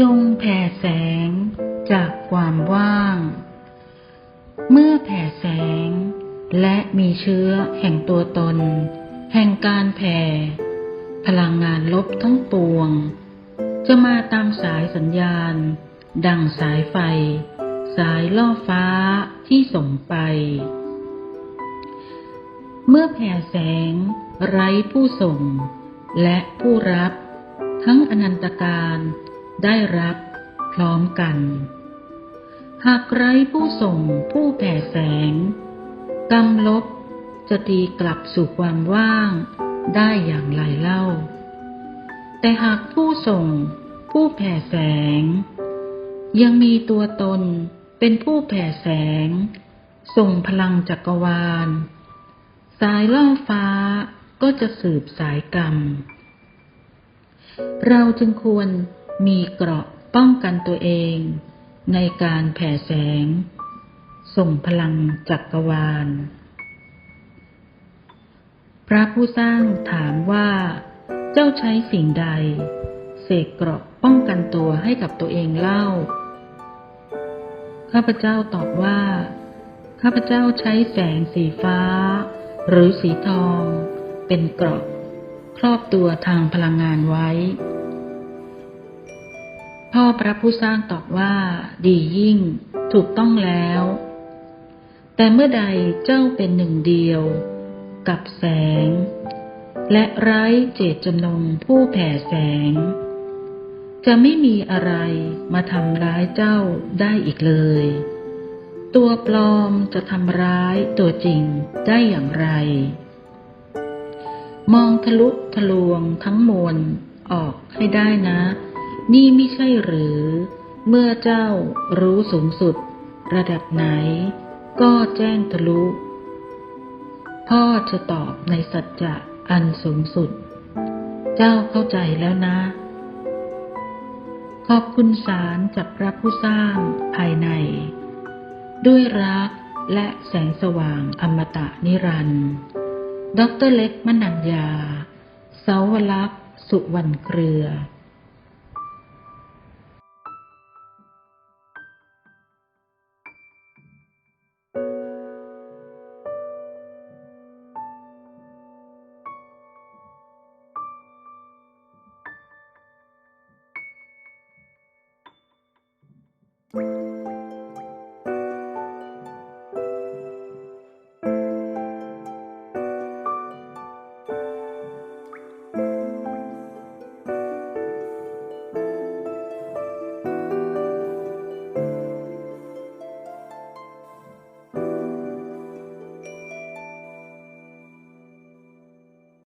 จงแผ่แสงจากความว่าง เมื่อแผ่แสง และมีเชื้อแห่งตัวตน แห่งการแผ่ พลังงานลบทั้งปวง จะมาตามสายสัญญาณ ดังสายไฟ สายล่อฟ้าที่ส่งไป เมื่อแผ่แสง ไร้ผู้ส่ง และผู้รับ ทั้งอนันตการ ได้รับ พร้อมกัน หากไร้ผู้ส่งผู้แผ่แสงกรรมลบจะตีกลับสู่ความว่าง ได้อย่างไรเล่า แต่หากผู้ส่ง ผู้แผ่แสง ยังมีตัวตนเป็นผู้แผ่แสง ส่งพลังจักรวาล สายล่อฟ้าก็จะสืบสายกรรม เราจึงควร มีเกราะป้องกันตัวเอง ในการแผ่แสง ส่งพลังจักรวาล พระผู้สร้างถามว่า เจ้าใช้สิ่งใด เสกเกราะป้องกันตัวให้กับตัวเองเล่า ข้าพเจ้าตอบว่า ข้าพเจ้าใช้แสงสีฟ้า หรือสีทอง เป็นเกราะ ครอบตัวทางพลังงานไว้ พ่อพระผู้สร้างตอบว่า ดียิ่ง ถูกต้องแล้ว แต่เมื่อใดเจ้าเป็นหนึ่งเดียว กับแสง และไร้เจตจำนงผู้แผ่แสง จะไม่มีอะไรมาทำร้ายเจ้าได้อีกเลย ตัวปลอมจะทำร้ายตัวจริงได้อย่างไร มองทะลุทะลวงทั้งมวลออกให้ได้นะ นี่ไม่ใช่หรือ เมื่อเจ้ารู้สูงสุด ระดับไหน ก็แจ้งทะลุ พ่อจะตอบในสัจจะอันสูงสุด เจ้าเข้าใจแล้วนะ ขอบคุณสารจากพระผู้สร้างภายใน ด้วยรักและแสงสว่างอมตะนิรันดร์ดรเล็กมนัญญา เสาวลักษ์สุวรรณเครือ